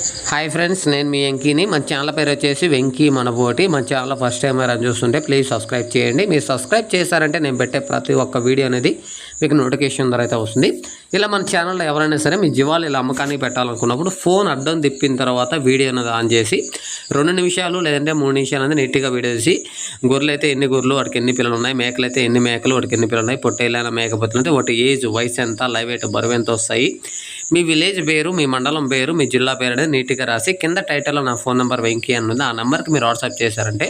Hi friends నేను మీ వెంకీని. మన channel పేరు వచ్చేసి వెంకీ మనబోటి. మన ఛానల్ ఫస్ట్ టైం అని చూస్తుంటే ప్లీజ్ సబ్స్క్రైబ్ చేయండి. మీరు సబ్స్క్రైబ్ చేశారంటే నేను పెట్టే ప్రతి ఒక్క వీడియో అనేది మీకు నోటిఫికేషన్ ద్వారా అయితే వస్తుంది. ఇలా మన ఛానల్లో ఎవరైనా సరే మీ జీవాలు ఇలా అమ్మకానికి పెట్టాలనుకున్నప్పుడు ఫోన్ అడ్డం తిప్పిన తర్వాత వీడియో అనేది ఆన్ చేసి రెండు నిమిషాలు లేదంటే మూడు నిమిషాలు అనేది నీట్గా వీడియో చేసి గొర్రెలు అయితే ఎన్ని గొర్రెలు వాటికి ఎన్ని పిల్లలు ఉన్నాయి మేకలు అయితే ఎన్ని మేకలు వాటికి ఎన్ని పిల్లలు ఉన్నాయి పొట్టేలైన మేకపోతులు అంటే వాటి ఏజ్ వయసు ఎంత లైవ్ ఎయిట్ బరువు ఎంత వస్తాయి మీ విలేజ్ పేరు మీ మండలం పేరు మీ జిల్లా పేరు అనేది నీట్గా రాసి కింద టైటిల్లో నా ఫోన్ నెంబర్ వెంకీ అని ఉంది ఆ నెంబర్కి మీరు వాట్సాప్ చేశారంటే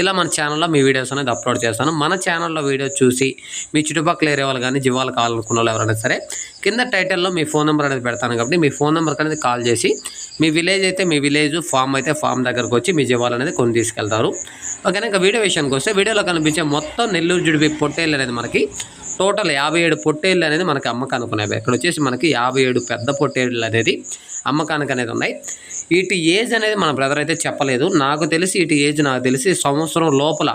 ఇలా మన ఛానల్లో మీ వీడియోస్ అనేది అప్లోడ్ చేస్తాను. మన ఛానల్లో వీడియో చూసి మీ చుట్టుపక్కల ఏరియా వాళ్ళు కానీ జీవాలు కావాలనుకున్న వాళ్ళు ఎవరైనా సరే కింద టైటిల్లో మీ ఫోన్ నెంబర్ అనేది పెడతాను కాబట్టి మీ ఫోన్ నెంబర్కి అనేది కాల్ చేసి మీ విలేజ్ అయితే మీ విలేజ్ ఫామ్ అయితే ఫామ్ దగ్గరకు వచ్చి మీ జీవాలు అనేది కొని తీసుకెళ్తారు. ఓకేనా? ఇంకా వీడియో విషయానికి వస్తే వీడియోలో కనిపించే మొత్తం నెల్లూరు జుడిపి పొట్టేళ్ళు అనేది మనకి టోటల్ యాభై ఏడు పొట్టేళ్ళు అనేది మనకి అమ్మకానికి ఉన్నాయి. ఇక్కడ వచ్చేసి మనకి యాభై ఏడు పెద్ద పొట్టేళ్ళు అనేది అమ్మకానికి అనేది ఉన్నాయి. ఇటు ఏజ్ అనేది మన బ్రదర్ అయితే చెప్పలేదు. నాకు తెలిసి ఇటు ఏజ్ నాకు తెలిసి సంవత్సరం లోపల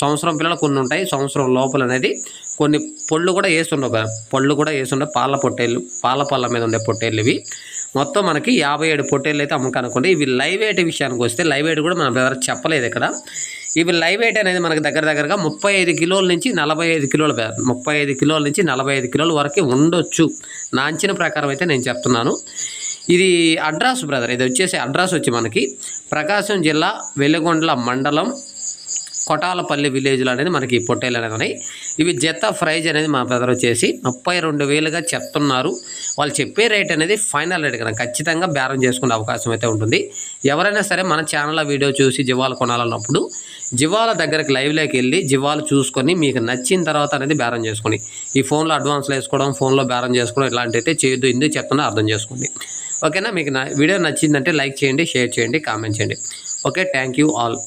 సంవత్సరం పిల్లలు కొన్ని ఉంటాయి సంవత్సరం లోపల అనేది కొన్ని పళ్ళు కూడా వేస్తుండవు పళ్ళు కూడా వేస్తుండే పాల పొట్టేళ్ళు పాల పళ్ళ మీద ఉండే పొట్టేళ్ళు ఇవి. మొత్తం మనకి యాభై ఏడు పొట్టేళ్ళు అయితే అమ్మకానుకుంటే ఇవి లైవ్ ఎయిట్ విషయానికి వస్తే లైవ్ ఎయిట్ కూడా మన బ్రదర్ చెప్పలేదు ఇక్కడ. ఇవి లైవ్ ఎయిట్ అనేది మనకి దగ్గర దగ్గరగా ముప్పై ఐదు కిలోల నుంచి నలభై ఐదు కిలోల ముప్పై ఐదు కిలోల నుంచి నలభై ఐదు కిలోల వరకు ఉండొచ్చు. నా అంచనా ప్రకారం అయితే నేను చెప్తున్నాను. ఇది అడ్రస్ బ్రదర్. ఇది వచ్చేసి అడ్రస్ వచ్చి మనకి ప్రకాశం జిల్లా వెలుగొండల మండలం కొటాలపల్లి విలేజ్లో అనేది మనకి పొట్టేలు అనేది ఉన్నాయి. ఇవి జత ప్రైజ్ అనేది మా బ్రదర్ వచ్చేసి ముప్పై రెండు వేలుగా చెప్తున్నారు. వాళ్ళు చెప్పే రేట్ అనేది ఫైనల్ రేట్ కదా ఖచ్చితంగా బేరం చేసుకునే అవకాశం అయితే ఉంటుంది. ఎవరైనా సరే మన ఛానల్లో వీడియో చూసి జీవాలు కొనాలన్నప్పుడు జీవాల దగ్గరకు లైవ్లోకి వెళ్ళి జీవాలు చూసుకొని మీకు నచ్చిన తర్వాత అనేది బేరం చేసుకోండి ఈ ఫోన్లో అడ్వాన్స్లు వేసుకోవడం ఫోన్లో బేరం చేసుకోవడం ఇలాంటివి అయితే చేయొద్దు. ఎందుకు చెప్తున్నా అర్థం చేసుకోండి. ఓకేనా? మీకు నా వీడియో నచ్చిందంటే లైక్ చేయండి షేర్ చేయండి కామెంట్ చేయండి. Okay thank you all.